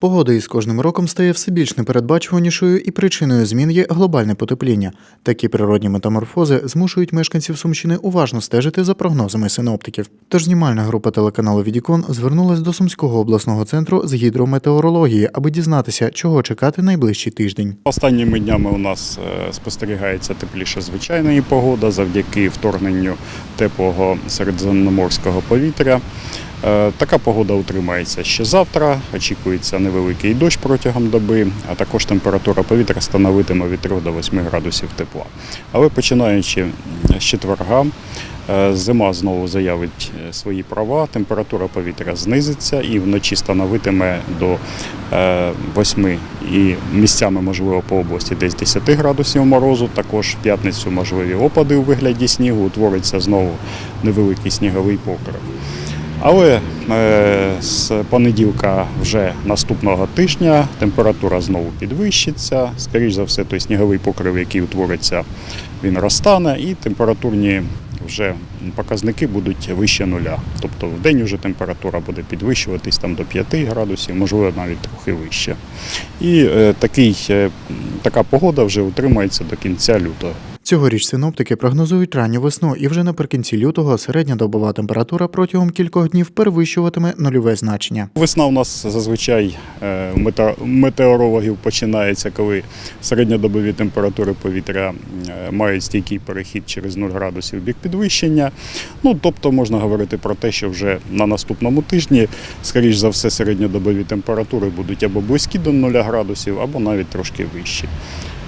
Погода із кожним роком стає все більш непередбачуванішою і причиною змін є глобальне потепління. Такі природні метаморфози змушують мешканців Сумщини уважно стежити за прогнозами синоптиків. Тож знімальна група телеканалу Відікон звернулась до Сумського обласного центру з гідрометеорології, аби дізнатися, чого чекати найближчий тиждень. Останніми днями у нас е, спостерігається тепліша звичайної погода завдяки вторгненню теплого середземноморського повітря. Е, Така погода утримається ще завтра. Очікується невеликий дощ протягом доби, а також температура повітря становитиме від 3 до 8 градусів тепла. Але починаючи з четверга, е, зима знову заявить е, свої права, температура повітря знизиться і вночі становитиме до е, 8 і місцями, можливо, по області десь 10 градусів морозу. Також в п'ятницю можливі опади у вигляді снігу, утвориться знову невеликий сніговий покрив. Але е, з понеділка вже наступного тижня температура знову підвищиться. Скоріше за все, той сніговий покрив, який утвориться, він розтане, і температурні вже показники будуть вище нуля.Тобто в день вже температура буде підвищуватись там до 5 градусів, можливо, навіть трохи вище. І е, такий, е, така погода вже утримається до кінця лютого. Цьогоріч синоптики прогнозують ранню весну, і вже наприкінці лютого середня добова температура протягом кількох днів перевищуватиме нульове значення. Весна у нас зазвичай е, метеорологів починається, коли середньодобові температури повітря е, мають стійкий перехід через 0 градусів бік підвищення. Ну, тобто можна говорити про те, що вже на наступному тижні, скоріш за все, середньодобові температури будуть або близькі до 0 градусів, або навіть трошки вищі.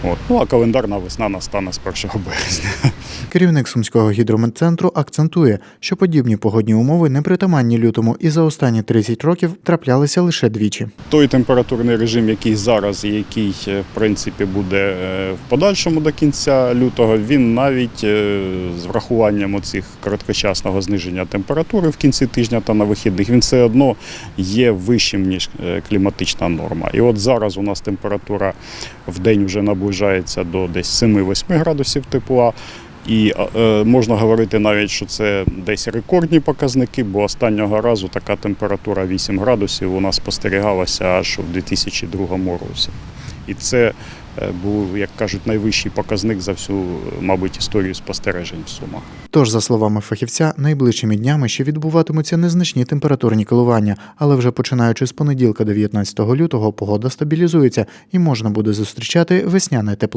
От. Ну а календарна весна настане з 1 березня. Керівник Сумського гідрометцентру акцентує, що подібні погодні умови непритаманні лютому і за останні 30 років траплялися лише двічі. той температурний режим, який зараз і який е, в принципі буде е, в подальшому до кінця лютого, він навіть е, з врахуванням оцих короткочасного зниження температури в кінці тижня та на вихідних, він все одно є вищим ніж кліматична норма. І от зараз у нас температура в день вже наближається до десь 7-8 градусів тепла. І е, можна говорити навіть, що це десь рекордні показники, бо останнього разу така температура 8 градусів у нас спостерігалася аж у 2002 році. І це е, був, як кажуть, найвищий показник за всю, мабуть, історію спостережень в Сумах. Тож, за словами фахівця, найближчими днями ще відбуватимуться незначні температурні коливання, але вже починаючи з понеділка 19 лютого погода стабілізується і можна буде зустрічати весняне тепло.